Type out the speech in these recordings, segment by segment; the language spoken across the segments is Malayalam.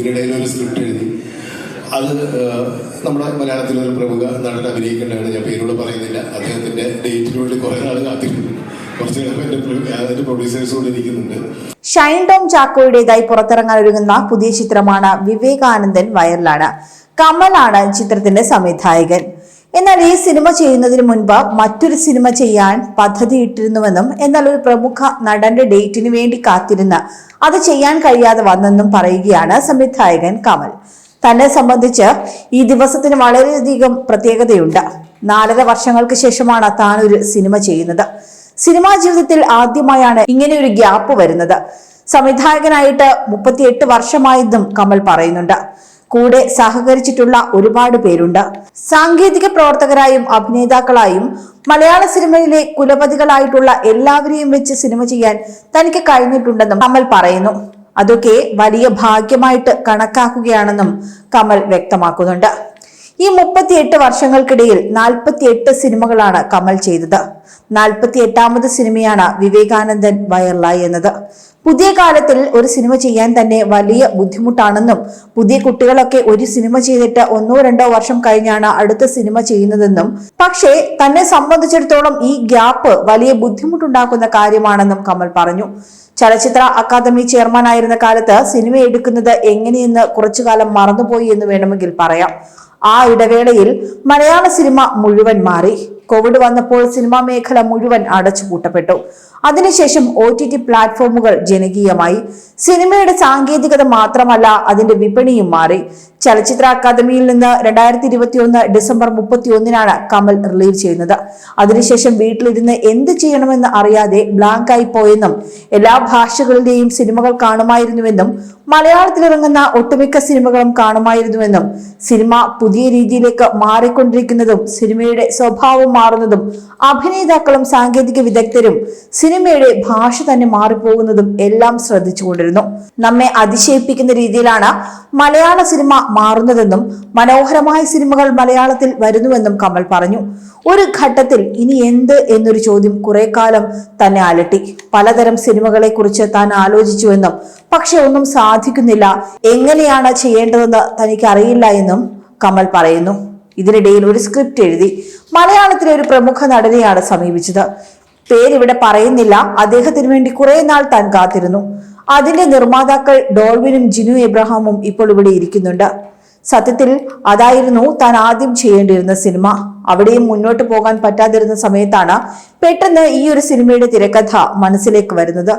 ഇതിനിടയിൽ ഒരു സ്ക്രിപ്റ്റ് എഴുതി. അത് നമ്മുടെ മലയാളത്തിലെ ഒരു പ്രമുഖ നടൻ അഭിനയിക്കേണ്ടതാണ്. ഞാൻ പേരോട് പറയുന്നില്ല. അദ്ദേഹത്തിന്റെ ഡേറ്റിന് വേണ്ടി കുറെ നാൾ കാത്തിരുന്നു. ഷൈൻ ടോം ചാക്കോയുടേതായി പുറത്തിറങ്ങാൻ ഒരുങ്ങുന്ന പുതിയ ചിത്രമാണ് വിവേകാനന്ദൻ വയറിലാണ് കമലാണ് ചിത്രത്തിന്റെ സംവിധായകൻ. എന്നാൽ ഈ സിനിമ ചെയ്യുന്നതിന് മുൻപ് മറ്റൊരു സിനിമ ചെയ്യാൻ പദ്ധതിയിട്ടിരുന്നുവെന്നും എന്നാൽ ഒരു പ്രമുഖ നടന്റെ ഡേറ്റിന് വേണ്ടി കാത്തിരുന്ന് അത് ചെയ്യാൻ കഴിയാതെ വന്നെന്നും പറയുകയാണ് സംവിധായകൻ കമൽ. തന്നെ സംബന്ധിച്ച് ഈ ദിവസത്തിന് വളരെയധികം പ്രത്യേകതയുണ്ട്. നാലര വർഷങ്ങൾക്ക് ശേഷമാണ് താൻ ഒരു സിനിമ ചെയ്യുന്നത്. സിനിമാ ജീവിതത്തിൽ ആദ്യമായാണ് ഇങ്ങനെ ഒരു ഗ്യാപ്പ് വരുന്നത്. സംവിധായകനായിട്ട് മുപ്പത്തിയെട്ട് വർഷമായെന്നും കമൽ പറയുന്നുണ്ട്. കൂടെ സഹകരിച്ചിട്ടുള്ള ഒരുപാട് പേരുണ്ട്. സാങ്കേതിക പ്രവർത്തകരായും അഭിനേതാക്കളായും മലയാള സിനിമയിലെ കുലപതികളായിട്ടുള്ള എല്ലാവരെയും വെച്ച് സിനിമ ചെയ്യാൻ തനിക്ക് കഴിഞ്ഞിട്ടുണ്ടെന്നും കമൽ പറയുന്നു. അതൊക്കെ വലിയ ഭാഗ്യമായിട്ട് കണക്കാക്കുകയാണെന്നും കമൽ വ്യക്തമാക്കുന്നുണ്ട്. ഈ മുപ്പത്തിയെട്ട് വർഷങ്ങൾക്കിടയിൽ നാൽപ്പത്തിയെട്ട് സിനിമകളാണ് കമൽ ചെയ്തത്. നാൽപ്പത്തി എട്ടാമത് സിനിമയാണ് വിവേകാനന്ദൻ വൈറലായി എന്നത്. പുതിയ കാലത്തിൽ ഒരു സിനിമ ചെയ്യാൻ തന്നെ വലിയ ബുദ്ധിമുട്ടാണെന്നും പുതിയ കുട്ടികളൊക്കെ ഒരു സിനിമ ചെയ്തിട്ട് ഒന്നോ രണ്ടോ വർഷം കഴിഞ്ഞാണ് അടുത്ത സിനിമ ചെയ്യുന്നതെന്നും പക്ഷേ തന്നെ സംബന്ധിച്ചിടത്തോളം ഈ ഗ്യാപ്പ് വലിയ ബുദ്ധിമുട്ടുണ്ടാക്കുന്ന കാര്യമാണെന്നും കമൽ പറഞ്ഞു. ചലച്ചിത്ര അക്കാദമി ചെയർമാൻ ആയിരുന്ന കാലത്ത് സിനിമ എടുക്കുന്നത് എങ്ങനെയെന്ന് കുറച്ചു കാലം മറന്നുപോയി എന്ന് വേണമെങ്കിൽ പറയാം. ആ ഇടവേളയിൽ മലയാള സിനിമ മുഴുവൻ മാറി. കോവിഡ് വന്നപ്പോൾ സിനിമാ മേഖല മുഴുവൻ അടച്ചുപൂട്ടപ്പെട്ടു അതിനുശേഷം ഒ ടി ടി പ്ലാറ്റ്ഫോമുകൾ ജനകീയമായി. സിനിമയുടെ സാങ്കേതികത മാത്രമല്ല അതിന്റെ വിപണിയും മാറി. ചലച്ചിത്ര അക്കാദമിയിൽ നിന്ന് രണ്ടായിരത്തി ഇരുപത്തി ഒന്ന് ഡിസംബർ മുപ്പത്തി ഒന്നിനാണ് കമൽ റിലീവ് ചെയ്യുന്നത്. അതിനുശേഷം വീട്ടിലിരുന്ന് എന്ത് ചെയ്യണമെന്ന് അറിയാതെ ബ്ലാങ്ക് ആയി പോയെന്നും എല്ലാ ഭാഷകളിലെയും സിനിമകൾ കാണുമായിരുന്നുവെന്നും മലയാളത്തിലിറങ്ങുന്ന ഒട്ടുമിക്ക സിനിമകളും കാണുമായിരുന്നുവെന്നും സിനിമ പുതിയ രീതിയിലേക്ക് മാറിക്കൊണ്ടിരിക്കുന്നതും സിനിമയുടെ സ്വഭാവം മാറുന്നതും അഭിനേതാക്കളും സാങ്കേതിക വിദഗ്ധരും സിനിമയുടെ ഭാഷ തന്നെ മാറിപ്പോകുന്നതും എല്ലാം ശ്രദ്ധിച്ചുകൊണ്ടിരുന്നു. നമ്മെ അതിശയിപ്പിക്കുന്ന രീതിയിലാണ് മലയാള സിനിമ മാറുന്നതെന്നും മനോഹരമായ സിനിമകൾ മലയാളത്തിൽ വരുന്നുവെന്നും കമൽ പറഞ്ഞു. ഒരു ഘട്ടത്തിൽ ഇനി എന്ത് എന്നൊരു ചോദ്യം കുറെ കാലം തന്നെ അലട്ടി. പലതരം സിനിമകളെ കുറിച്ച് താൻ ആലോചിച്ചുവെന്നും പക്ഷെ ഒന്നും സാധിക്കുന്നില്ല. എങ്ങനെയാണ് ചെയ്യേണ്ടതെന്ന് തനിക്ക് അറിയില്ല എന്നും കമൽ പറയുന്നു. ഇതിനിടയിൽ ഒരു സ്ക്രിപ്റ്റ് എഴുതി മലയാളത്തിലെ ഒരു പ്രമുഖ നടനെയാണ് സമീപിച്ചത്. പേരിവിടെ പറയുന്നില്ല. അദ്ദേഹത്തിന് വേണ്ടി കുറെ നാൾ താൻ കാത്തിരുന്നു. അതിന്റെ നിർമ്മാതാക്കൾ ഡോൾവിനും ജിനു എബ്രഹാമും ഇപ്പോൾ ഇവിടെ ഇരിക്കുന്നുണ്ട്. സത്യത്തിൽ അതായിരുന്നു താൻ ആദ്യം ചെയ്യേണ്ടിയിരുന്ന സിനിമ. അവിടെയും മുന്നോട്ട് പോകാൻ പറ്റാതിരുന്ന സമയത്താണ് പെട്ടെന്ന് ഈ ഒരു സിനിമയുടെ തിരക്കഥ മനസ്സിലേക്ക് വരുന്നത്.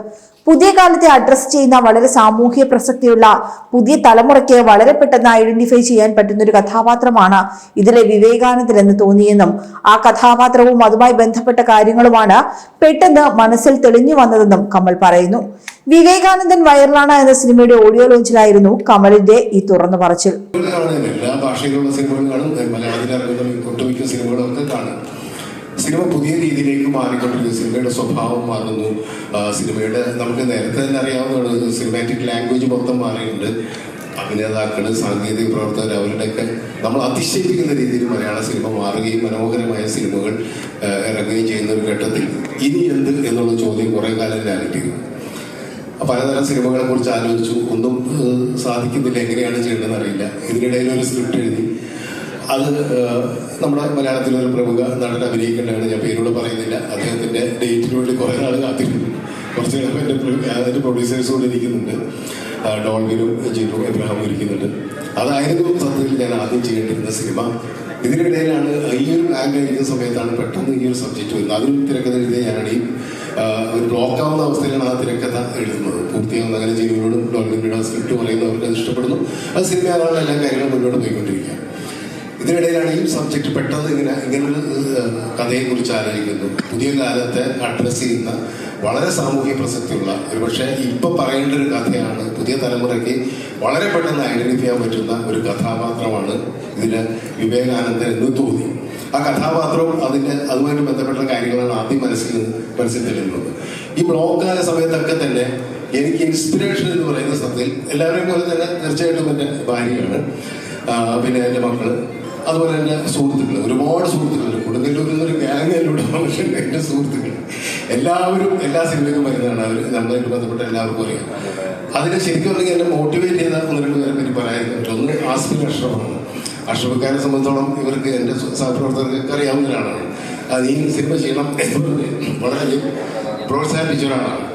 പുതിയ കാലത്തെ അഡ്രസ് ചെയ്യുന്ന വളരെ സാമൂഹ്യ പ്രസക്തിയുള്ള പുതിയ തലമുറയ്ക്ക് വളരെ പെട്ടെന്ന് ഐഡന്റിഫൈ ചെയ്യാൻ പറ്റുന്ന ഒരു കഥാപാത്രമാണ് ഇതിലെ വിവേകാനന്ദൻ എന്ന് തോന്നിയെന്നും ആ കഥാപാത്രവും അതുമായി ബന്ധപ്പെട്ട കാര്യങ്ങളുമാണ് പെട്ടെന്ന് മനസ്സിൽ തെളിഞ്ഞു വന്നതെന്നും കമൽ പറയുന്നു. വിവേകാനന്ദൻ വൈറലാണ് എന്ന സിനിമയുടെ ഓഡിയോ ലോഞ്ചിലായിരുന്നു കമലിന്റെ ഈ തുറന്നു പറച്ചിൽ. ഭാഷയിലുള്ള സിനിമകളും ഒക്കെ കാണും. സിനിമ പുതിയ രീതിയിലേക്ക് മാറിക്കൊണ്ടിരിക്കുന്നു സിനിമയുടെ സ്വഭാവം മാറുന്നു. സിനിമയുടെ നമുക്ക് നേരത്തെ തന്നെ അറിയാവുന്നതാണ് സിനിമാറ്റിക് ലാംഗ്വേജ് മൊത്തം മാറിയിട്ടുണ്ട്. അഭിനേതാക്കൾ സാങ്കേതിക പ്രവർത്തകർ അവരുടെയൊക്കെ നമ്മൾ അതിശയിപ്പിക്കുന്ന രീതിയിൽ മലയാള സിനിമ മാറുകയും മനോഹരമായ സിനിമകൾ ഇറങ്ങുകയും ചെയ്യുന്ന ഒരു ഘട്ടത്തിൽ ഇനി എന്ത് എന്നുള്ള ചോദ്യം കുറെ കാലം ലാലിക്കുന്നു പലതരം സിനിമകളെ കുറിച്ച് ആലോചിച്ചു. ഒന്നും സാധിക്കുന്നില്ല. എങ്ങനെയാണ് ചെയ്യേണ്ടതെന്ന് അറിയില്ല ഇതിനിടയിൽ ഒരു സ്ക്രിപ്റ്റ് എഴുതി. അത് നമ്മുടെ മലയാളത്തിലെ ഒരു പ്രമുഖ നടൻ അഭിനയിക്കേണ്ടതാണ്. ഞാൻ പേരോട് പറയുന്നില്ല. അദ്ദേഹത്തിന്റെ ഡേറ്റിന് വേണ്ടി കുറെ നാൾ കാത്തിരുന്നു കുറച്ച് കഴിയുമ്പോൾ എന്റെ പ്രൊഡ്യൂസേഴ്സ് കൂടെ ഇരിക്കുന്നുണ്ട്. ഡോൾവിനും ജിനു എബ്രഹാമും ഇരിക്കുന്നുണ്ട്. അതായിരുന്നു സത്യത്തിൽ ഞാൻ ആദ്യം ചെയ്യേണ്ടിരുന്ന സിനിമ. ഇതിനിടയിലാണ് ഈ ഒരു ബ്ലാങ്ക് ആയിരിക്കുന്ന സമയത്താണ് പെട്ടെന്ന് ഈ ഒരു സബ്ജക്റ്റ് വരുന്നത്. അതിന് തിരക്കഥ എഴുതിയ ഞാനാണ് ഈ ഒരു ബ്ലോക്ക് ആവുന്ന അവസ്ഥയിലാണ് ആ തിരക്കഥ എഴുതുന്നത്. പൂർത്തിയാവുന്ന അങ്ങനെ ജീവനോടും ഡോൾവിനോടും സ്ക്രിപ്റ്റ് പറയുന്നവർക്ക് അത് ഇഷ്ടപ്പെടുന്നു. അത് സിനിമയാണ് എല്ലാ കാര്യങ്ങളും മുന്നോട്ട് പോയിക്കൊണ്ടിരിക്കുക ഇതിനിടയിലാണ് ഈ സബ്ജക്റ്റ് പെട്ടെന്ന് ഇങ്ങനെ ഇങ്ങനൊരു കഥയെ കഥയെക്കുറിച്ച് ആലോചിക്കുന്നു. പുതിയ കാലത്തെ അഡ്രസ്സ് ചെയ്യുന്ന വളരെ സാമൂഹ്യ പ്രസക്തിയുള്ള ഒരുപക്ഷെ ഇപ്പൊ പറയേണ്ട ഒരു കഥയാണ് പുതിയ തലമുറയ്ക്ക് വളരെ പെട്ടെന്ന് ഐഡന്റിഫൈ ചെയ്യാൻ പറ്റുന്ന ഒരു കഥാപാത്രമാണ് ഇതിന് വിവേകാനന്ദൻ എന്ന് തോന്നി. ആ കഥാപാത്രവും അതിന്റെ അതുമായിട്ട് ബന്ധപ്പെട്ട കാര്യങ്ങളാണ് ആദ്യം മനസ്സിൽ മനസ്സിൽ തെളിയുന്നത്. ഈ ബ്ലോക്ക് ആയ സമയത്തൊക്കെ തന്നെ എനിക്ക് ഇൻസ്പിറേഷൻ എന്ന് പറയുന്ന സത്യത്തിൽ എല്ലാവരെയും പോലെ തന്നെ തീർച്ചയായിട്ടും എന്റെ ഭാര്യയാണ്. പിന്നെ എന്റെ മക്കൾ. അതുപോലെ തന്നെ സുഹൃത്തുക്കൾ ഒരുപാട് സുഹൃത്തുക്കൾ കൊടുങ്ങല്ലൂരിൽ നിന്നൊരു ഗ്യാങ്ങിലൂടെ മനുഷ്യന്റെ എന്റെ സുഹൃത്തുക്കൾ. എല്ലാവരും എല്ലാ സിനിമയ്ക്കും വരുന്നതാണ് അവർ നമ്മളായിട്ട് ബന്ധപ്പെട്ട എല്ലാവർക്കും അറിയാം. അതിന് ശരിക്കും പറഞ്ഞാൽ എന്നെ മോട്ടിവേറ്റ് ചെയ്ത ഒന്ന് രണ്ട് പേരെ പറ്റി പറയാനായിട്ട് ഒന്ന് ആസ്മിൻ അഷ്റഫാണ് അഷ്റഫക്കാരെ സംബന്ധിച്ചോളം ഇവർക്ക് എന്റെ സഹപ്രവർത്തകർക്ക് അറിയാവുന്നവരാണ് അത് ഈ സിനിമ ചെയ്യണം എന്ന് പറഞ്ഞ് വളരെയധികം പ്രോത്സാഹിപ്പിച്ച ഒരാളാണ്.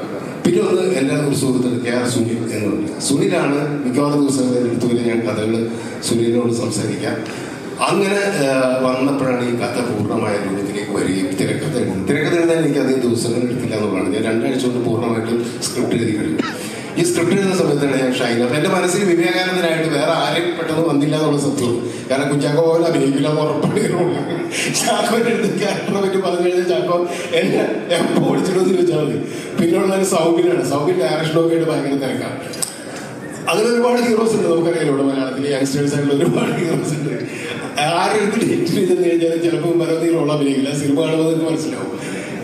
പിന്നെ ഒന്ന് എന്റെ ഒരു സുഹൃത്തുക്കൾ കെ ആർ സുനിൽ എന്നുണ്ട്. സുനിലാണ് മിക്കവാറും ദിവസങ്ങളിൽ എടുത്തു വരെ ഞാൻ കഥകൾ സുനിലിനോട് സംസാരിക്കാം. അങ്ങനെ വന്നപ്പോഴാണ് ഈ കഥ പൂർണമായ രൂപത്തിലേക്ക് വരികയും തിരക്കഥ തിരക്കഥ എഴുതാൻ എനിക്ക് അധികം ദിവസങ്ങൾ എടുത്തില്ല എന്നുള്ളതാണ്. ഞാൻ രണ്ടാഴ്ച കൊണ്ട് പൂർണമായിട്ടും സ്ക്രിപ്റ്റ് എഴുതി കഴിഞ്ഞു. ഈ സ്ക്രിപ്റ്റ് എഴുതുന്ന സമയത്താണ് ഞാൻ ഷൈന എന്റെ മനസ്സിൽ വിവേകാനന്ദനായിട്ട് വേറെ ആരെയും പെട്ടെന്ന് വന്നില്ല എന്നുള്ള സത്യം. കാരണം കുഞ്ചാക്കോ പോലെ അഭിനയിക്കില്ല എന്ന് ചാക്കോന്റെ അടുത്ത് ക്യാരക്ടറെ പറ്റി പറഞ്ഞു കഴിഞ്ഞാൽ ചാക്കോ എന്നെ എപ്പോൾ ഓടിച്ചിട്ടുണ്ടെന്ന് ചോദിച്ചാൽ മതി. പിന്നെയുള്ള ഒരു സൗകര്യം ഡയറക്ഷനൊക്കെ ആയിട്ട് ഭയങ്കര തിരക്കാണ്. അങ്ങനെ ഒരുപാട് ഹീറോസ് ഉണ്ട് നമുക്കറിയാലോ ഇവിടെ മലയാളത്തിലെ യങ്സ്റ്റേഴ്സ് ആയിട്ടുള്ള ഒരുപാട് ഹീറോസ് ഉണ്ട്. ആരും ഡേറ്റ് ചെയ്തെന്ന് കഴിഞ്ഞാൽ ചിലപ്പോൾ പല നീ അഭിനയിക്കില്ല. സിനിമ കാണുമ്പോൾ നിങ്ങൾക്ക് മനസ്സിലാവും.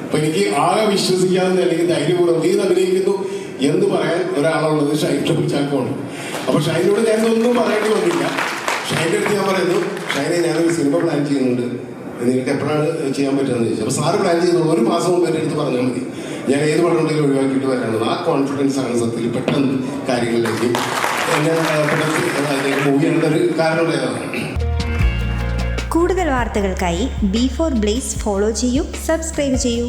അപ്പൊ എനിക്ക് ആകെ വിശ്വസിക്കാതെ അല്ലെങ്കിൽ ധൈര്യപൂർവം നീ അഭിനയിക്കുന്നു എന്ന് പറയാൻ ഒരാളുള്ളത് ഷൈനെ ചാക്കോണ്ട് അപ്പൊ ഷൈനോട് ഞാൻ ഒന്നും പറയേണ്ടി വന്നില്ല. ഷൈന്റെ അടുത്ത് ഞാൻ പറയുന്നു ഷൈനെ ഞാനൊരു സിനിമ പ്ലാൻ ചെയ്യുന്നുണ്ട്. നിനക്ക് എപ്പോഴാണ് ചെയ്യാൻ പറ്റുന്നത് ചോദിച്ചു. അപ്പൊ സാറ് പ്ലാൻ ചെയ്യുന്നത് ഒരു മാസം മുമ്പ് എന്റെ അടുത്ത് പറഞ്ഞാൽ മതി. ഞാൻ ഏത് പടം ഉണ്ടെങ്കിലും ഒഴിവാക്കിയിട്ട് വരാനുള്ളത്. ആ കോൺഫിഡൻസ് ആണ് സത്യത്തിൽ പെട്ടെന്ന് കാര്യങ്ങളിലേക്ക് എന്നെ കൂടുതൽ വാർത്തകൾക്കായി ബി ഫോർ ബ്ലേസ് ഫോളോ ചെയ്യൂ സബ്സ്ക്രൈബ് ചെയ്യൂ.